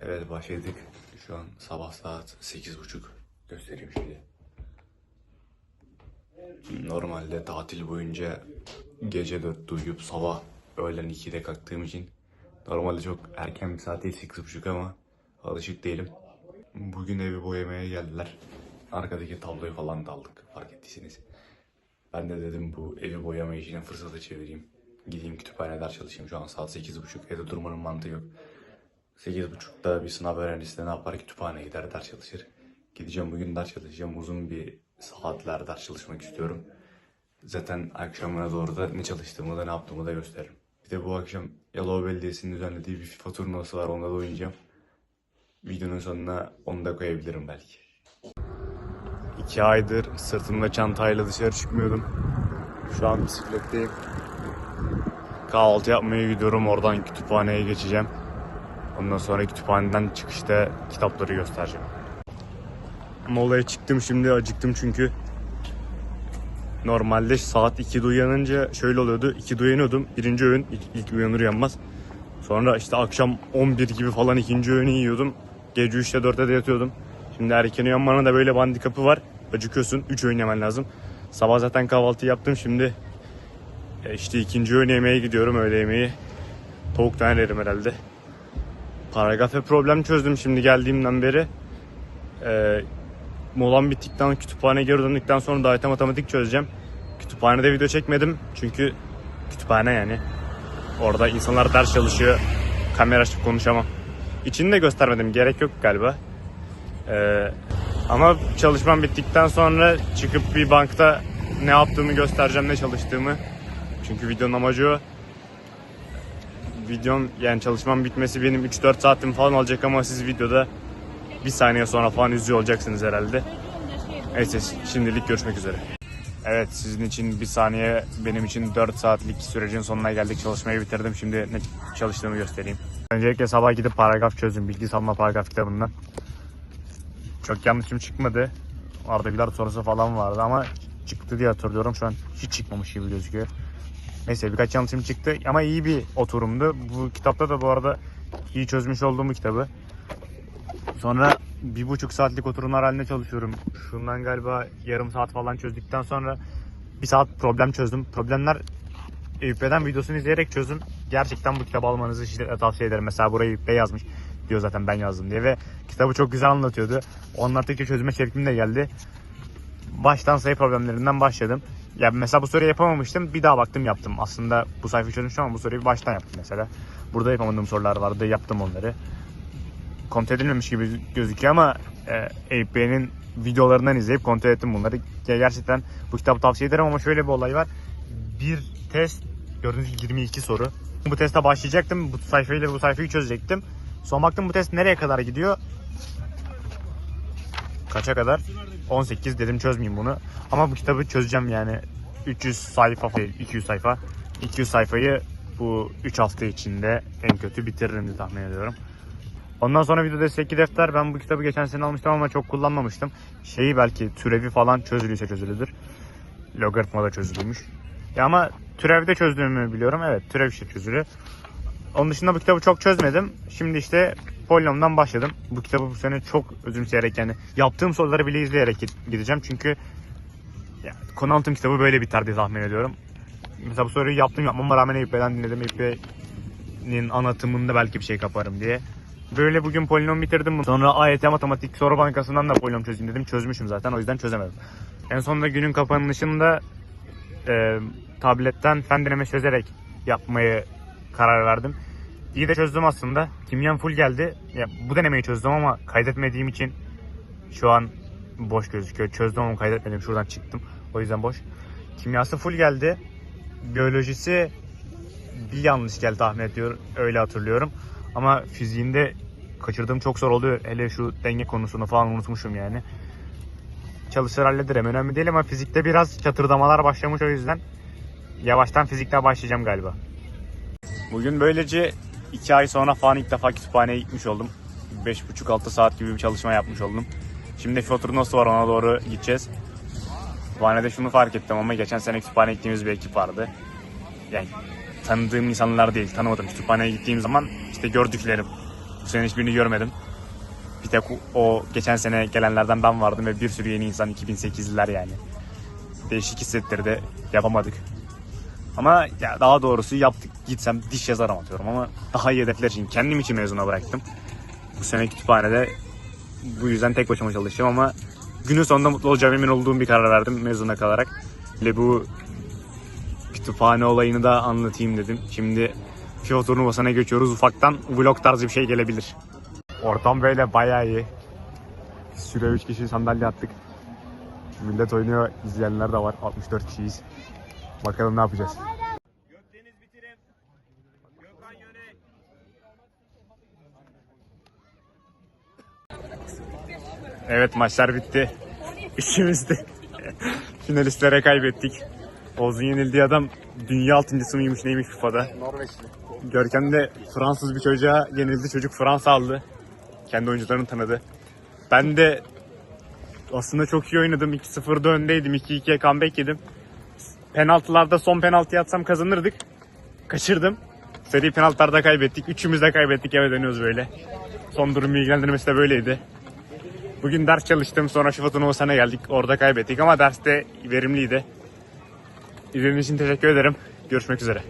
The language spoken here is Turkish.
Evet başladık. Şu an sabah saat 8.30 göstereyim şimdi. Normalde tatil boyunca gece 4'te uyuyup sabah öğlen 2'de kalktığım için normalde çok erken bir saat değil 8.30 ama alışık değilim. Bugün evi boyamaya geldiler. Arkadaki tabloyu falan da aldık fark ettiyseniz. Ben de dedim bu evi boyama işine fırsatı çevireyim. Gideyim kütüphanede çalışayım. Şu an saat 8.30 evde durmanın mantığı yok. 8.30'da bir sınav öğrencisi de ne yapar? Kütüphaneye gider ders çalışır. Gideceğim bugün ders çalışacağım. Uzun bir saatler ders çalışmak istiyorum. Zaten akşamına doğru da ne çalıştığımı da ne yaptığımı da gösteririm. Bir de bu akşam Yalova Belediyesi'nin düzenlediği bir FIFA turnuvası var. Onda da oynayacağım. Videonun sonuna onu da koyabilirim belki. İki aydır sırtımda çantayla dışarı çıkmıyordum. Şu an bisikletteyim. Kahvaltı yapmaya gidiyorum. Oradan kütüphaneye geçeceğim. Ondan sonra kütüphaneden çıkışta kitapları göstereceğim. Molaya çıktım şimdi acıktım çünkü. Normalde saat 2'de uyanınca şöyle oluyordu. 2'de uyanıyordum. Birinci öğün ilk, ilk uyanır uyanmaz. Sonra işte akşam 11 gibi falan ikinci öğünü yiyordum. Gece 3'te 4'te de yatıyordum. Şimdi erken uyanmanın da böyle bir handikapı var. Acıkıyorsun. 3 öğün yemen lazım. Sabah zaten kahvaltı yaptım. Şimdi e, işte ikinci öğün yemeğe gidiyorum. Öğle yemeği. Tavuk yerim herhalde. Paragrafe problem çözdüm şimdi geldiğimden beri. Ee, molam bittikten kütüphaneye geri döndükten sonra da AYT matematik çözeceğim. Kütüphanede video çekmedim çünkü kütüphane yani. Orada insanlar ders çalışıyor. Kamera açıp konuşamam. İçini de göstermedim. Gerek yok galiba. Ee, ama çalışmam bittikten sonra çıkıp bir bankta ne yaptığımı göstereceğim, ne çalıştığımı. Çünkü videonun amacı o videom yani çalışmam bitmesi benim 3-4 saatim falan alacak ama siz videoda bir saniye sonra falan izliyor olacaksınız herhalde. Neyse şimdilik görüşmek üzere. Evet sizin için bir saniye benim için 4 saatlik sürecin sonuna geldik. Çalışmayı bitirdim. Şimdi ne çalıştığımı göstereyim. Öncelikle sabah gidip paragraf çözdüm. Bilgi salma paragraf kitabından. Çok yanlışım çıkmadı. Arda Güler sorusu falan vardı ama çıktı diye hatırlıyorum. Şu an hiç çıkmamış gibi gözüküyor. Neyse birkaç yanlışım çıktı ama iyi bir oturumdu. Bu kitapta da bu arada iyi çözmüş olduğum bir kitabı. Sonra bir buçuk saatlik oturumlar halinde çalışıyorum. Şundan galiba yarım saat falan çözdükten sonra bir saat problem çözdüm. Problemler Eyüp'den videosunu izleyerek çözün. Gerçekten bu kitabı almanızı şiddetle tavsiye ederim. Mesela burayı Eyüp yazmış. Diyor zaten ben yazdım diye ve kitabı çok güzel anlatıyordu. O anlattıkça çözüme şevkim de geldi. Baştan sayı problemlerinden başladım. Ya mesela bu soruyu yapamamıştım. Bir daha baktım yaptım. Aslında bu sayfayı çözmüştüm ama bu soruyu baştan yaptım mesela. Burada yapamadığım sorular vardı. Yaptım onları. Kontrol edilmemiş gibi gözüküyor ama e, Eyüp Bey'in videolarından izleyip kontrol ettim bunları. Ya gerçekten bu kitabı tavsiye ederim ama şöyle bir olay var. Bir test gördüğünüz gibi 22 soru. Bu teste başlayacaktım. Bu sayfayla bu sayfayı çözecektim. Son baktım bu test nereye kadar gidiyor? Kaça kadar? 18 dedim çözmeyeyim bunu. Ama bu kitabı çözeceğim yani. 300 sayfa değil 200 sayfa. 200 sayfayı bu 3 hafta içinde en kötü bitiririm diye tahmin ediyorum. Ondan sonra video destekli defter. Ben bu kitabı geçen sene almıştım ama çok kullanmamıştım. Şeyi belki türevi falan çözülüyse çözülüdür. Logaritma da çözülmüş. Ya ama türevde çözdüğümü biliyorum. Evet türev işte çözülü. Onun dışında bu kitabı çok çözmedim. Şimdi işte polinomdan başladım. Bu kitabı bu sene çok özümseyerek yani yaptığım soruları bile izleyerek gideceğim. Çünkü ya, konu anlatım kitabı böyle biter diye tahmin ediyorum. Mesela bu soruyu yaptım yapmama rağmen Eyüp dinledim. Eyüp anlatımında belki bir şey kaparım diye. Böyle bugün polinom bitirdim. Sonra AYT matematik soru bankasından da polinom çözeyim dedim. Çözmüşüm zaten o yüzden çözemedim. En sonunda günün kapanışında e, tabletten fen deneme çözerek yapmayı karar verdim. İyi de çözdüm aslında. Kimyam full geldi. Ya, bu denemeyi çözdüm ama kaydetmediğim için şu an boş gözüküyor. Çözdüm ama kaydetmedim. Şuradan çıktım. O yüzden boş. Kimyası full geldi. Biyolojisi bir yanlış geldi tahmin ediyorum. Öyle hatırlıyorum. Ama fiziğinde kaçırdığım çok zor oluyor. Hele şu denge konusunu falan unutmuşum yani. Çalışır hallederim. Önemli değil ama fizikte biraz çatırdamalar başlamış o yüzden. Yavaştan fizikte başlayacağım galiba. Bugün böylece 2 ay sonra falan ilk defa kütüphaneye gitmiş oldum. 5,5-6 saat gibi bir çalışma yapmış oldum. Şimdi FIFA turnuvası var ona doğru gideceğiz. Kütüphanede şunu fark ettim ama geçen sene kütüphaneye gittiğimiz bir ekip vardı. Yani tanıdığım insanlar değil, tanımadım. Kütüphaneye gittiğim zaman işte gördüklerim. Bu sene hiçbirini görmedim. Bir tek o geçen sene gelenlerden ben vardım ve bir sürü yeni insan 2008'liler yani. Değişik hissettirdi. Yapamadık. Ama ya daha doğrusu yaptık. Gitsem diş yazarım atıyorum ama daha iyi hedefler için kendim için mezuna bıraktım. Bu sene kütüphanede bu yüzden tek başıma çalışacağım ama günün sonunda mutlu olacağım emin olduğum bir karar verdim mezuna kalarak. Ve bu kütüphane olayını da anlatayım dedim. Şimdi FIFA turnuvasına geçiyoruz. Ufaktan vlog tarzı bir şey gelebilir. Ortam böyle bayağı iyi. Süre 3 kişi sandalye attık. Millet oynuyor, izleyenler de var. 64 kişiyiz. Bakalım ne yapacağız. Gökdeniz bitirim. Gökhan Yönek. Evet maçlar bitti. İkimiz de finalistlere kaybettik. Oğuz'un yenildiği adam dünya altıncısı mıymış neymiş FIFA'da. Norveçli. Görkem de Fransız bir çocuğa yenildi. Çocuk Fransa aldı. Kendi oyuncularını tanıdı. Ben de aslında çok iyi oynadım. 2-0'da öndeydim. 2-2'ye comeback yedim. Penaltılarda son penaltıyı atsam kazanırdık. Kaçırdım. Seri penaltılarda kaybettik. Üçümüz de kaybettik. Eve dönüyoruz böyle. Son durum bilgilendirmesi de böyleydi. Bugün ders çalıştım. Sonra FIFA turnuvasına geldik. Orada kaybettik ama derste verimliydi. İzlediğiniz için teşekkür ederim. Görüşmek üzere.